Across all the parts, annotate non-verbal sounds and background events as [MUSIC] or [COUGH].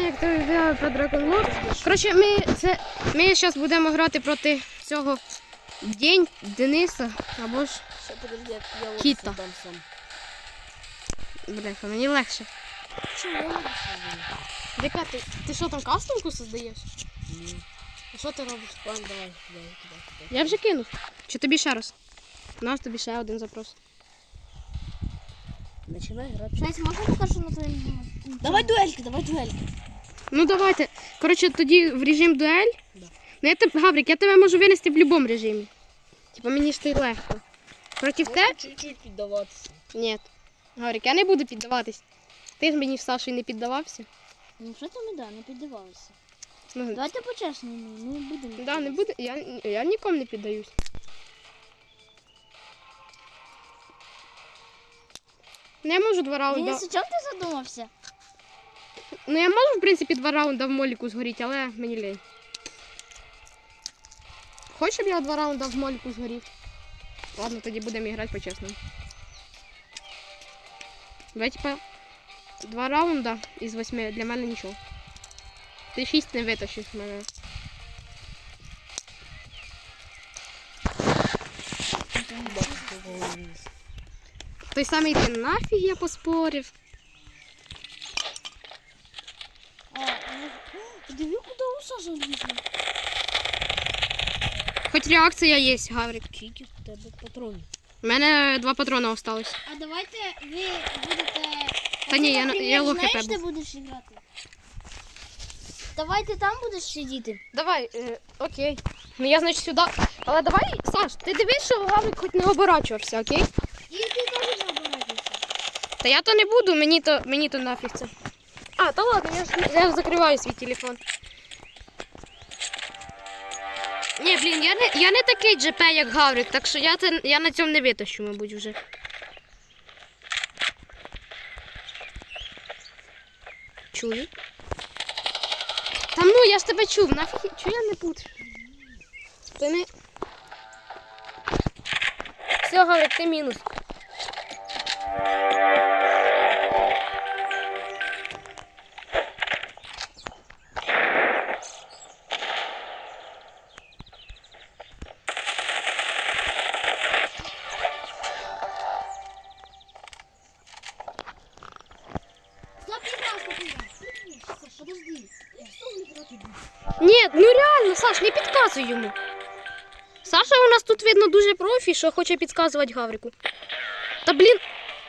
Як ти відео про Dragon Ball. Коротше, ми це ми зараз будемо грати проти цього День Дениса або ж Ще подожди, як я от Кіта. сам. бляха, мені легше. Чому не ти? Ти що там кастомку создаєш? Ні. А що ти робиш? Ладно, давай, кидай, кидай, кидай. Я вже кинув. Чи тобі ще раз? У нас тобі ще один запрос. Начинай грати. Знаєте, можна покажу на твоєму? Давай дуельки, давай дуельки. Ну давайте. Коротше, тоді в режим дуель. Да. Ну я тебе, Гаврик, я тебе можу винести в будь-якому режимі. Типа мені ж ти легко. Проти те? Чуть-чуть піддаватися. Ні. Гаврик, я не буду піддаватись. Ти ж мені з Сашою не піддавався. Ну що там іде, не піддавалися. Ну, Давайте по-чесному, не будемо. да, не буде. Я, я нікому не піддаюсь. Ну, я можу два раунди. Денис, чому ти задумався? Ну я можу, в принципі, два раунди в моліку згоріти, але мені лень. Хочеш, щоб я два раунди в моліку згорів? Ладно, тоді будемо грати по-чесному. Давай, типа, два раунда із восьми для мене нічого. Ти шість не витащиш в мене. Той самий ти нафіг я поспорив. А, ну, диви, куди у Саша влізла. Хоч реакція є, Гаврик. Скільки в тебе патронів? У мене два патрона осталось. А давайте ви будете... Та ні, я я лохи знаєш, тебе. де будеш грати? Давай ти там будеш сидіти. Давай, е, окей. Ну я, значить, сюди. Але давай, Саш, ти дивись, що Гаврик хоч не оборачувався, окей? І ти теж не обиратися. Та я то не буду, мені то, мені то нафіг це. А, та ладно, я ж, я закриваю свій телефон. Ні, блін, я не, я не такий ДЖП, як Гаврик, так що я, це, я на цьому не витащу, мабуть, вже. Чую. Та ну, я ж тебе чув, нафіг, чого я не путаю? Ти не... Все, Гаврик, ти мінус. Саш, не підказуй йому. Саша у нас тут видно дуже профі, що хоче підказувати Гаврику. Та блін.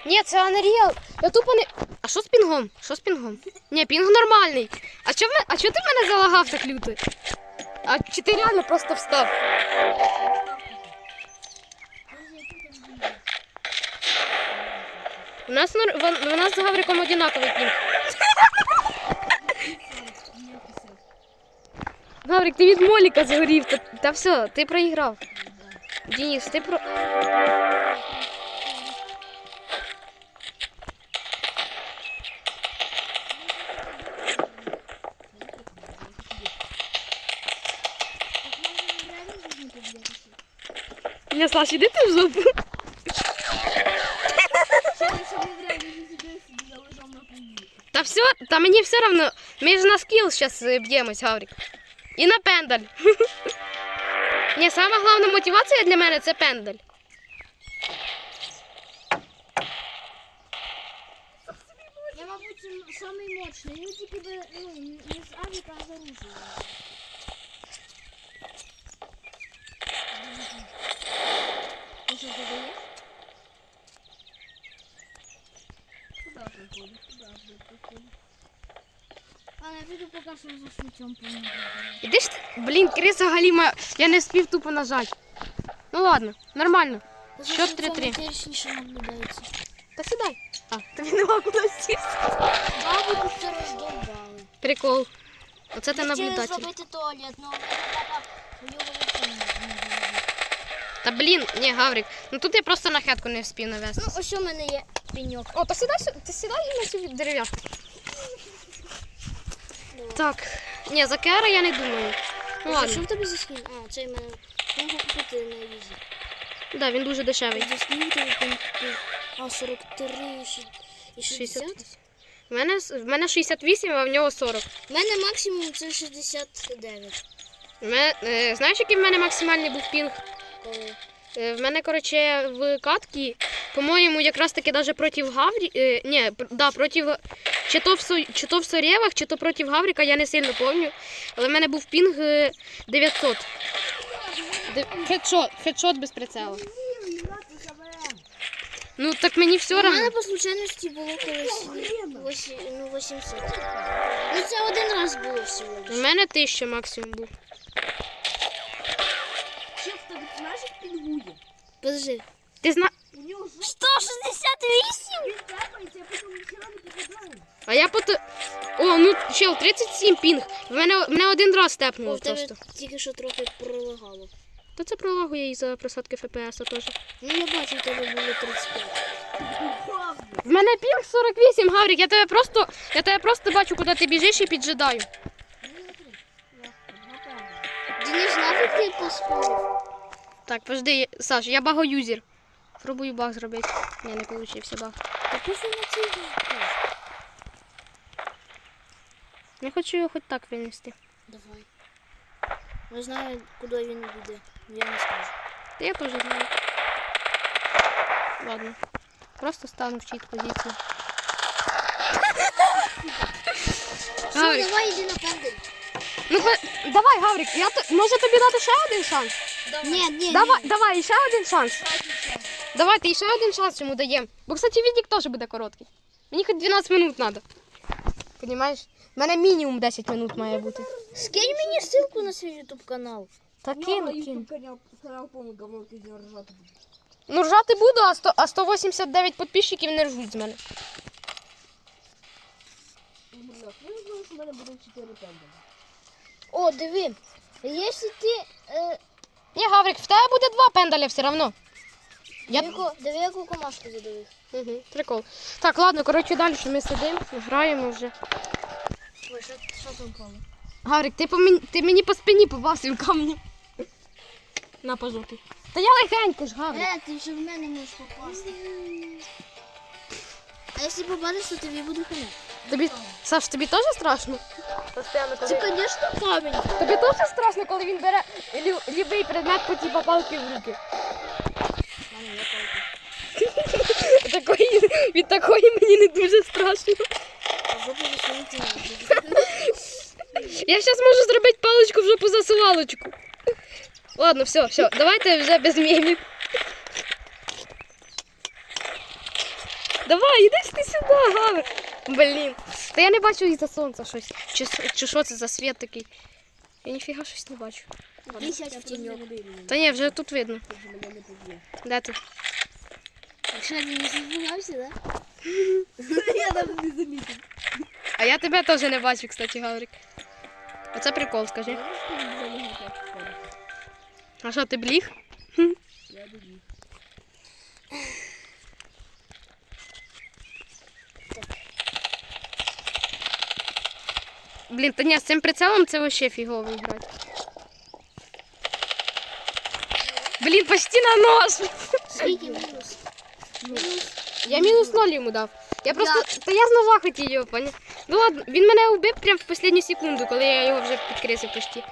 Ні, це Unreal. Я тупо не. А що з пінгом? Що з пінгом? Ні, пінг нормальний. А чо, ми... а чо ти мене залагав так люто? А чи ти реально просто встав? У нас, в- у нас з Гавриком одинаковий пінг. Гаврик, ти від Моліка згорів. Та, та все, ти проіграв. Денис, ти про. Не, Саш, іди ти в жопу. Та все, та мені все одно. Ми ж на скіл зараз б'ємось, Гаврик. І на пендаль. [LAUGHS] Ні, сама головна мотивація для мене це пендаль. Я, мабуть, самий мощний. Ну, тільки би, ну, не з авіка, а з оружия. Ти що задаєш? А, я піду поки що за швидцем помогу. Іди ж, ти- блін, Криса Галіма, я не спів тупо нажати. Ну ладно, нормально. Що 3-3? Точніше наблюдається. Та сідай. А, тобі нема куди сісти. Бабу все роздовбали. Прикол. Оце ти Хотіли наблюдатель. зробити туалет, але папа взагалі не. Та блін, ні, Гаврик. Ну тут я просто на хетку не вспів навести. Ну, ось у мене є пеньок. О, то сідай, сю- ти сідай на цю дерев'яшку. Так. Ні, за Кера я не думаю. Ну Що ладно. в тебе за скін? А, цей мене можна купити на візі. Да, він дуже дешевий. За скін тобі купити. А, 43 і 60. 60. В мене, в мене 68, а в нього 40. У мене максимум це 69. В мене, е, знаєш, який в мене максимальний був пінг? Коли? Е, В мене, коротше, в катці, по-моєму, якраз таки навіть проти Гаврі... Е, ні, да, проти... Чи то, в Со... чи то в Сорєвах, чи то проти Гавріка, я не сильно пам'ятаю. Але в мене був пінг е, 900. Де- Хедшот, хедшот без прицелу. Ну, так мені все У мене по случайності було колись ну, 800. Ну це один раз було всього У мене 1000 максимум був. Чел, ти знаєш, як пінгує? Подожди. Ти зна... Ж 168? а я пото... О, ну, чел, 37 пінг. В мене, мене один раз степнуло просто. тільки що трохи пролагало. То це пролагує із-за просадки ФПС теж. Ну я бачу, в тебе було 35. В мене пінг 48, Гаврік, я тебе просто, я тебе просто бачу, куди ти біжиш і піджидаю. Денис, нафиг ти поспорив? Так, подожди, Саш, я багоюзер. Пробую баг зробити. Ні, не вийшов баг. Я хочу його хоч так винести. Давай. Не знаю, куди він йде. Я не скажу. Та я теж знаю. Ладно. Просто стану в чиїй позиції. Все, Гаврік, давай йди на пендель. ну ви- давай, Гаврік, я то, може тобі дати ще один шанс? Ні, ні, Давай, давай, ще один шанс. Давайте, і ще один шанс йому даємо. Бо, кстати, відік теж буде короткий. Мені хоч 12 минут треба. Понімаєш? У мене мінімум 10 минут має бути. Скинь мені ссылку на свій ютуб канал. Та Ну, кину, кину. Ну ржати буду, а, 100, а 189 підписчиків не ржуть з мене. Бля, Я знаю, що в мене буде 4 пенделя. О, диви. Якщо ти... Е, Ні, Гаврик, в тебе буде два пендаля все одно. Я... диви, яку- диви, яку комашку задавив. Угу, прикол. Так, ладно, коротше, далі ми сидимо, граємо вже. Ой, що, що там впало? Гаврик, ти, по мені, ти мені по спині попався в камні. На пожовтий. Та я легенько ж, Гаврик. Е, ти вже в мене можеш попасти. А якщо попадеш, то тобі буде хана. Тобі, Саш, тобі теж страшно? Постоянно, Це, звісно, камінь. Тобі теж страшно, коли він бере лю- любий предмет по типу палки в руки. Такої, від такої мені не дуже страшно. Я зараз можу зробити паличку в жопу засувалочку. Ладно, все, все, давайте вже без мемів. Давай, іди ти сюди, Гавр. Блін. Та я не бачу із-за сонця щось. Чи що це за світ такий? Я ніфіга щось не бачу. Десять в тіньок. Та ні, вже тут видно. Де ти? Якщо ти не збігався, да? [LAUGHS] Я навіть не замітив. А я тебе теж не бачу, кстати, Гаврик. Оце прикол, скажи. А що, ти бліг? Я добіг. Блін, та ні, з цим прицелом це вообще фігово грати. Блін, почти на нос. Скільки мінус? Мінус. Я мінус ноль йому дав. Я просто. Та я з ножа хотів його, поняв. Ну ладно, він мене убив прямо в останню секунду, коли я його вже підкрисив почти.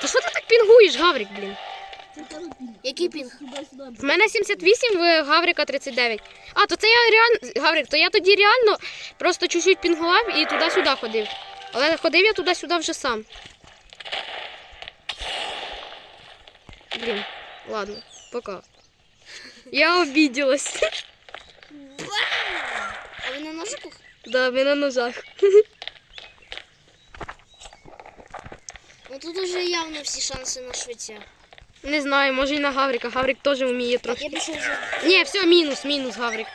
Та що ти так пінгуєш, Гаврик, блін? Який пінг? В мене 78, в Гаврика 39. А, то це я реально. Гаврик, то я тоді реально просто чуть-чуть пінгував і туди-сюди ходив. Але ходив я туди-сюди вже сам. Блін, ладно, пока. Я обиделась. А ви на ножиках? Да, ми на ножах. Ну тут уже явно всі шанси на швеця. Не знаю, може і на Гаврика. Гаврик теж вміє трохи. Я пішов вже. Ні, все, мінус, мінус, Гаврик.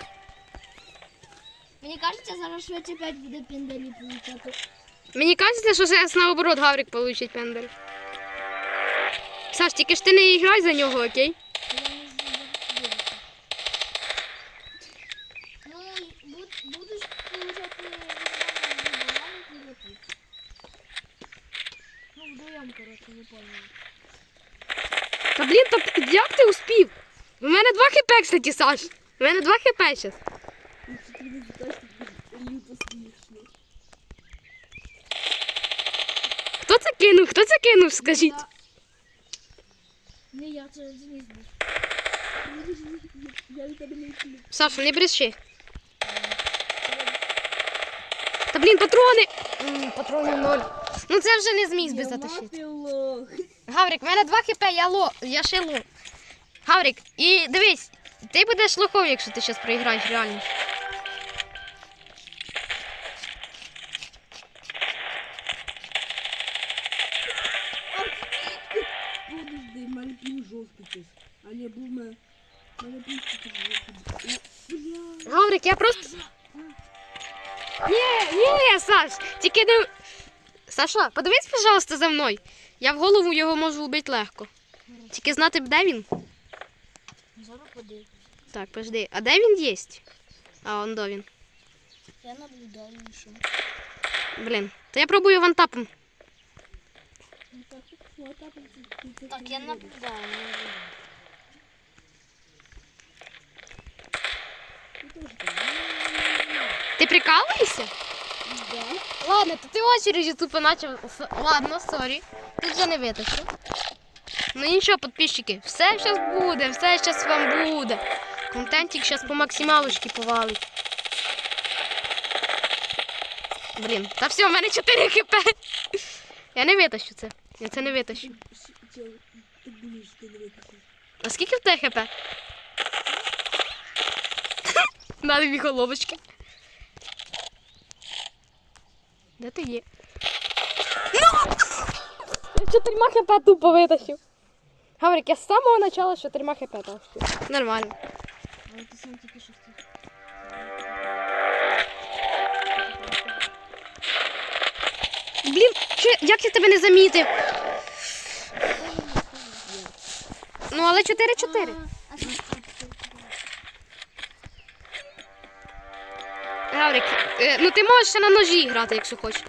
Мені кажеться, зараз швець опять буде піндалі получати. Мені кажеться, що зараз наоборот Гаврик получить пендель. Саш, тільки ж ти не грай за нього, окей? Ну. Та блін, та як ти успів? У мене 2 хп, кстати, Саш. У мене 2 хп зараз. Ну, що ти не знаєш, що люто смішно. Хто це кинув? Кинув, скажіть? Не я, це не йду. Саша, не бреши. Та блін, патрони! М, Патронів ноль. Ну це вже не зміг би затащити. Гаврик, в мене 2 хп, я ло, я ще ло. Гаврик, і дивись, ти будеш лохом, якщо ти зараз проіграєш, реально. Бля. Я просто. Ні, ні, Саш, тільки не. Саша, подивись, пожалуйста, за мною. Я в голову його можу вбити легко. Тільки знати, б, де він. Зараз подивлюсь. Так, подожди, а де він є? А, он до він. Я наблюдаю, що. Блін. То я пробую вантапом. Ну, так, ну, я не наблюдаю. наблюдаю. Ти теж так. Ти прикалуєшся? Да. Ладно, то ти очередь тупо начав. Ладно, сорі. Тут вже не витащу. Ну нічого, підписчики, все зараз буде, все зараз вам буде. Контентик зараз по максималочці повалить. Блін, та все, в мене 4 хп. [LAUGHS] Я не витащу це. Я це не витащу. А скільки в тебе хп? [LAUGHS] На дві головочки. Де ти є? Ну! Я чотирма хп тупо витащив. Гаврик, я з самого початку чотирма хп тащив. Нормально. Але ти сам тільки що хотів. Блін, як я тебе не замітив? Ну, але 4-4. А, а що? Гаврик, е, ну ти можеш ще на ножі грати, якщо хочеш.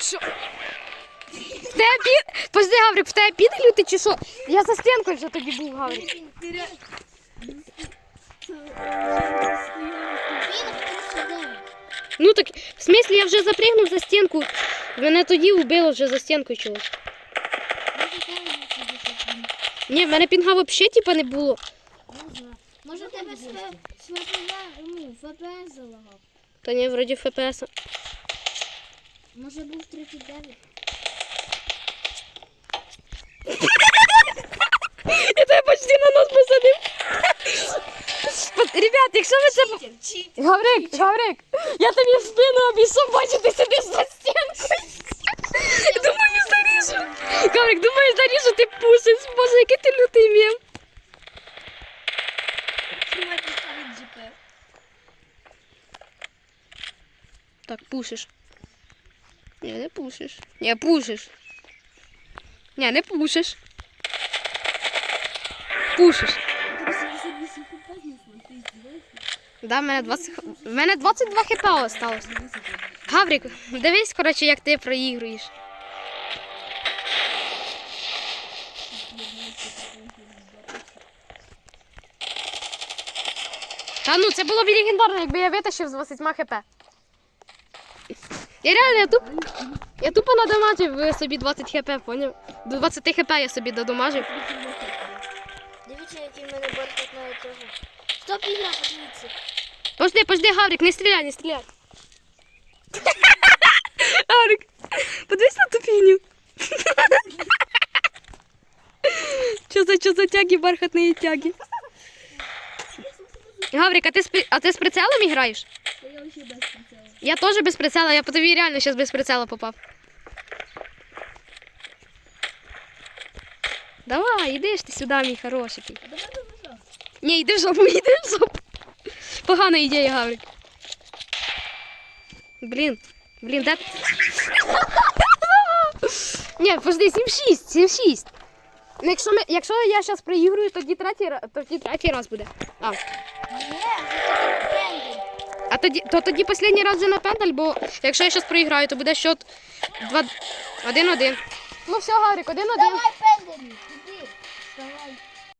Що? В тебе під... Пожди, Гаврик, в тебе піде лютий чи що? Я за стінкою вже тоді був, Гаврик. Ти ре- Це- це Він 39. Ну так, в смислі я вже запригнув за стінку. Мене тоді вбило вже за стінкою чогось. Ні, в мене пінга взагалі типа не було. Може, тебе ну, ФПС залагав. Та ні, вроді ФПС. Може, був 39. Я тебе почти на нос посадив. Ребят, якщо ви це... Гаврик, Гаврик, я тобі в спину обійшов, бачу, ти сидиш за стінкою. Думаю, заріжу. Гаврик, думаю, заріжу, ти пушиш. Боже, який ти лютий мєм. Давайте ставить ЖП. Так, пушиш. Ні, не пушиш. Ні, пушиш. Ні, не пушиш. Пушиш. У тебе 78 хп знесло, ти здіваєшся? Да, в мене 20... в мене 22 хп осталось. Гаврик, дивись, коротше, як ти проігруєш. Та ну, це було б легендарно, якби я витащив з 20 хп. Я реально, я, туп... я тупо надамажив е, собі 20 хп, поняв? До 20 хп я собі додамажив. Дивіться, який в мене бархат на цього. Стоп, ігра, подивіться. Пожди, пожди, Гаврик, не стріляй, не стріляй. [LAUGHS] Гаврик, подивись на ту фігню. Що за, що за тяги, бархатні тяги? Гаврик, а ти, з, а ти з прицелом граєш? Я вообще без. Я теж без прицела, я по тобі реально зараз без прицела попав. Давай, іди ж ти сюди, мій хороший. Ні, йди в жопу, [LAUGHS] йди в жопу. Погана ідея, Гаврик. Блін, блін, де... [LAUGHS] Ні, подожди, 7-6, 7-6. Ну, якщо, ми, якщо я зараз проігрую, тоді третій, тоді раз буде. А, а тоді, то тоді останній раз вже на пендаль, бо якщо я зараз проіграю, то буде счет 2... 1-1. Ну все, Гаврик, 1-1. Давай пендель.